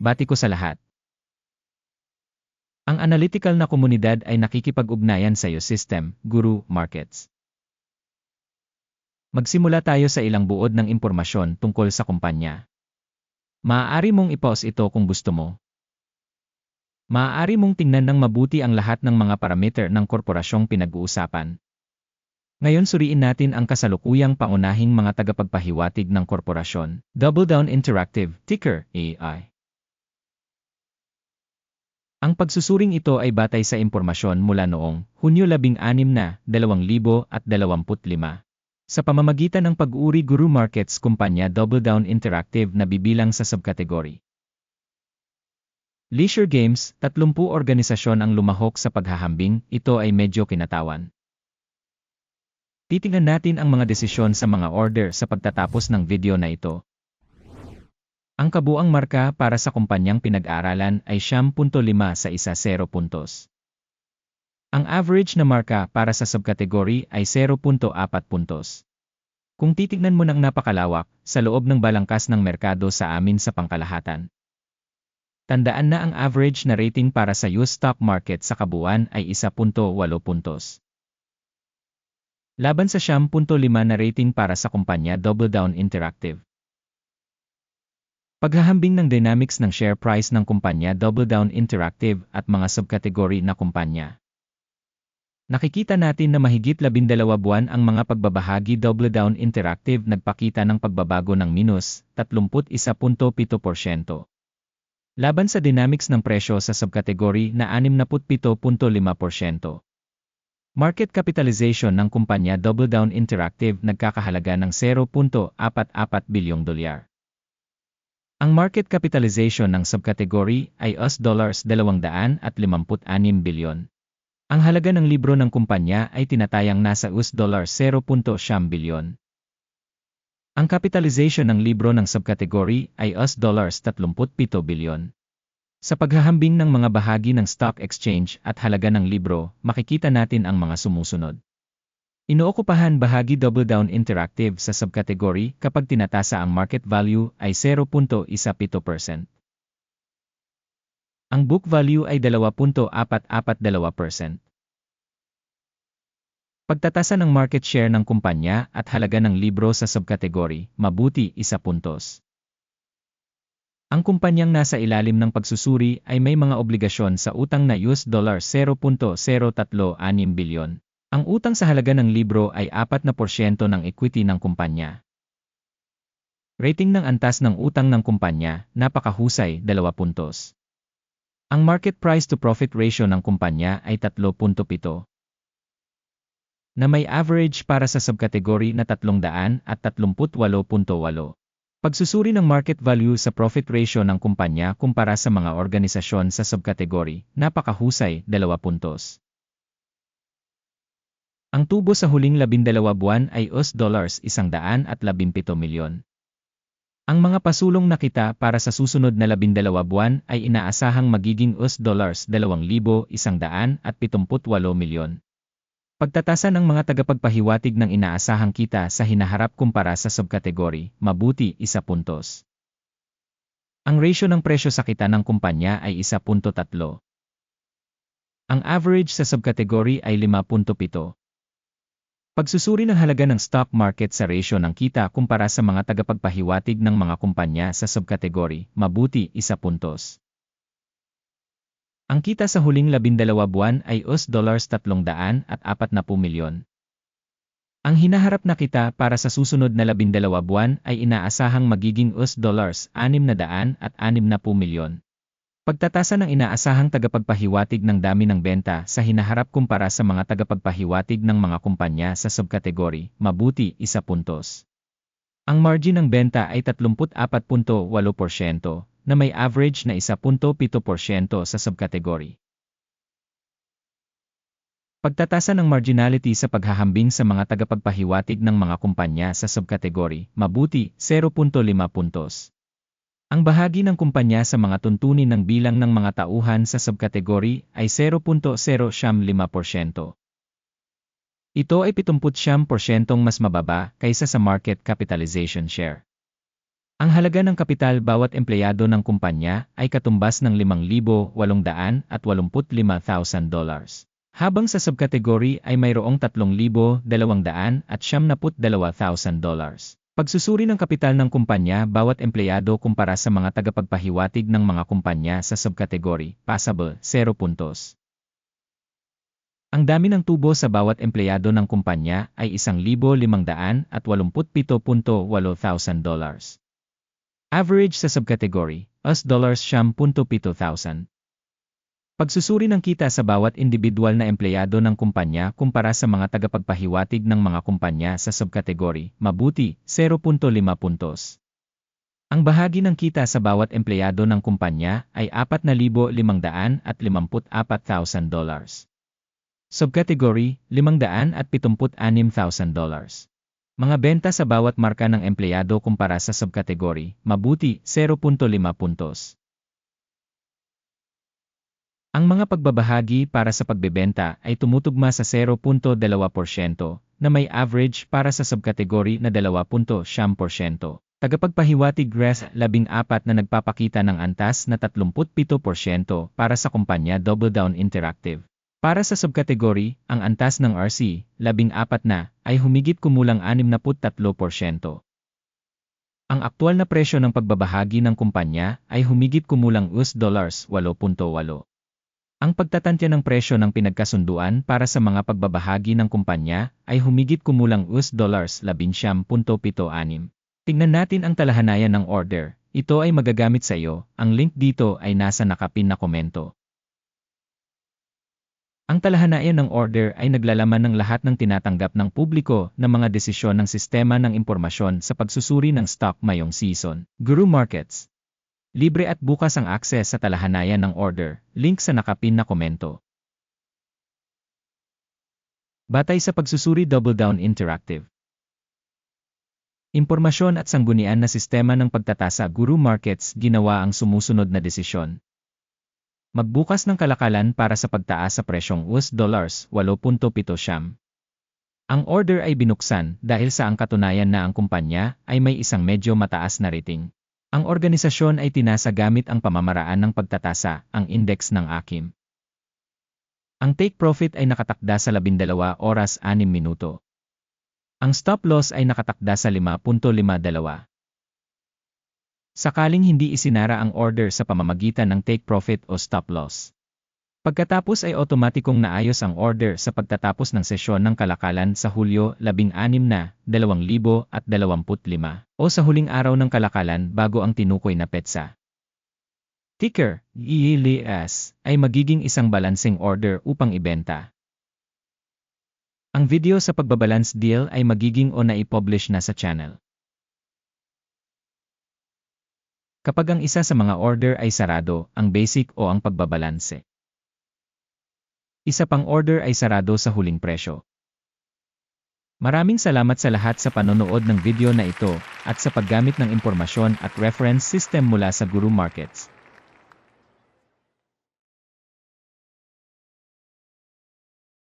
bati ko sa lahat. Ang analytical na komunidad ay nakikipag-ugnayan sa iyo system, guru, markets. Magsimula tayo sa ilang buod ng impormasyon tungkol sa kumpanya. Maaari mong i-pause ito kung gusto mo. Maaari mong tingnan ng mabuti ang lahat ng mga parameter ng korporasyong pinag-uusapan. Ngayon suriin natin ang kasalukuyang pangunahing mga tagapagpahiwatig ng korporasyon. Double Down Interactive, ticker, AI. Ang pagsusuring ito ay batay sa impormasyon mula noong Hunyo 16 na 2025 sa pamamagitan ng pag-uri Guru Markets kumpanya Double Down Interactive na bibilang sa subkategory. Leisure Games, 30 organisasyon ang lumahok sa paghahambing, ito ay medyo kinatawan. Titingnan natin ang mga desisyon sa mga order sa pagtatapos ng video na ito. Ang kabuang marka para sa kumpanyang pinag-aralan ay 10.5 sa isa 0 puntos. Ang average na marka para sa subkategory ay 0.4 puntos. Kung titignan mo ng napakalawak, sa loob ng balangkas ng merkado sa amin sa pangkalahatan. Tandaan na ang average na rating para sa US stock market sa kabuuan ay 1.8 puntos. Laban sa 10.5 na rating para sa kumpanya Double Down Interactive. Paghahambing ng dynamics ng share price ng kumpanya Double Down Interactive at mga subkategory na kumpanya. Nakikita natin na mahigit 12 buwan ang mga pagbabahagi Double Down Interactive nagpakita ng pagbabago ng minus 31.7%. Laban sa dynamics ng presyo sa subkategory na 67.5%. Market capitalization ng kumpanya Double Down Interactive nagkakahalaga ng 0.44 bilyong dolyar. Ang market capitalization ng subkategory ay US dollars 256 bilyon. Ang halaga ng libro ng kumpanya ay tinatayang nasa US dollars 0.7 bilyon. Ang capitalization ng libro ng subkategory ay US dollars 37 bilyon. Sa paghahambing ng mga bahagi ng stock exchange at halaga ng libro, makikita natin ang mga sumusunod. Inookupahan bahagi Double Down Interactive sa subkategory kapag tinatasa ang market value ay 0.17%. Ang book value ay 2.442%. Pagtatasa ng market share ng kumpanya at halaga ng libro sa subkategory, mabuti isa puntos. Ang kumpanyang nasa ilalim ng pagsusuri ay may mga obligasyon sa utang na US dollar 0.036 bilyon. Ang utang sa halaga ng libro ay 4% ng equity ng kumpanya. Rating ng antas ng utang ng kumpanya, napakahusay, 2 puntos. Ang market price to profit ratio ng kumpanya ay 3.7 na may average para sa subkategory na 338.8. Pagsusuri ng market value sa profit ratio ng kumpanya kumpara sa mga organisasyon sa subkategory, napakahusay, 2 puntos. Ang tubo sa huling 12 buwan ay US dollars 117 milyon. Ang mga pasulong na kita para sa susunod na 12 buwan ay inaasahang magiging US dollars 2,178 milyon. Pagtatasa ng mga tagapagpahiwatig ng inaasahang kita sa hinaharap kumpara sa subkategory, mabuti, isa puntos. Ang ratio ng presyo sa kita ng kumpanya ay 1.3. Ang average sa subkategory ay 5.7. Pagsusuri ng halaga ng stock market sa ratio ng kita kumpara sa mga tagapagpahiwatig ng mga kumpanya sa subkategory, mabuti, isa puntos. Ang kita sa huling labindalawa buwan ay US dollars 340 milyon. Ang hinaharap na kita para sa susunod na labindalawa buwan ay inaasahang magiging US dollars 660 milyon. Pagtatasa ng inaasahang tagapagpahiwatig ng dami ng benta sa hinaharap kumpara sa mga tagapagpahiwatig ng mga kumpanya sa subkategory, mabuti, isa puntos. Ang margin ng benta ay 34.8%, na may average na 1.7% sa subkategory. Pagtatasa ng marginality sa paghahambing sa mga tagapagpahiwatig ng mga kumpanya sa subkategory, mabuti, 0.5 puntos. Ang bahagi ng kumpanya sa mga tuntunin ng bilang ng mga tauhan sa subkategory ay 0.075%. Ito ay 70% mas mababa kaysa sa market capitalization share. Ang halaga ng kapital bawat empleyado ng kumpanya ay katumbas ng 5,885,000 dollars. Habang sa subkategory ay mayroong 3,200 at 72,000 dollars. Pagsusuri ng kapital ng kumpanya bawat empleyado kumpara sa mga tagapagpahiwatig ng mga kumpanya sa subkategory, passable, 0 puntos. Ang dami ng tubo sa bawat empleyado ng kumpanya ay 1,587.8,000 dollars. Average sa subkategory, US dollars 7,7,000. Pagsusuri ng kita sa bawat individual na empleyado ng kumpanya kumpara sa mga tagapagpahiwatig ng mga kumpanya sa subkategory, mabuti, 0.5 puntos. Ang bahagi ng kita sa bawat empleyado ng kumpanya ay 4,554,000 dollars. Subcategory, 576,000 dollars. Mga benta sa bawat marka ng empleyado kumpara sa subcategory, mabuti, 0.5 puntos. Ang mga pagbabahagi para sa pagbebenta ay tumutugma sa 0.2% na may average para sa subcategory na 2.7%. Tagapagpahiwatig GRES 14 na nagpapakita ng antas na 37% para sa kumpanya Double Down Interactive. Para sa subkategory, ang antas ng RC, 14 na, ay humigit kumulang 63%. Ang aktual na presyo ng pagbabahagi ng kumpanya ay humigit kumulang US dollars 8.8. Ang pagtatantya ng presyo ng pinagkasunduan para sa mga pagbabahagi ng kumpanya ay humigit kumulang US dollars 11.76. Tingnan natin ang talahanayan ng order. Ito ay magagamit sa iyo. Ang link dito ay nasa nakapin na komento. Ang talahanayan ng order ay naglalaman ng lahat ng tinatanggap ng publiko na mga desisyon ng sistema ng impormasyon sa pagsusuri ng stock mayong season. Guru Markets Libre at bukas ang akses sa talahanayan ng order, link sa nakapin na komento. Batay sa pagsusuri Double Down Interactive Impormasyon at sanggunian na sistema ng pagtatasa Guru Markets ginawa ang sumusunod na desisyon. Magbukas ng kalakalan para sa pagtaas sa presyong US dollars 8.7 siyam. Ang order ay binuksan dahil sa ang katunayan na ang kumpanya ay may isang medyo mataas na rating. Ang organisasyon ay tinasa gamit ang pamamaraan ng pagtatasa, ang index ng AKIM. Ang take profit ay nakatakda sa 12 oras 6 minuto. Ang stop loss ay nakatakda sa 5.52. Sakaling hindi isinara ang order sa pamamagitan ng take profit o stop loss. Pagkatapos ay otomatikong naayos ang order sa pagtatapos ng sesyon ng kalakalan sa Hulyo 16 na 2025 o sa huling araw ng kalakalan bago ang tinukoy na petsa. Ticker, ELS, ay magiging isang balancing order upang ibenta. Ang video sa pagbabalance deal ay magiging o na-publish na sa channel. Kapag ang isa sa mga order ay sarado, ang basic o ang pagbabalanse. Isa pang order ay sarado sa huling presyo. Maraming salamat sa lahat sa panonood ng video na ito at sa paggamit ng impormasyon at reference system mula sa Guru Markets.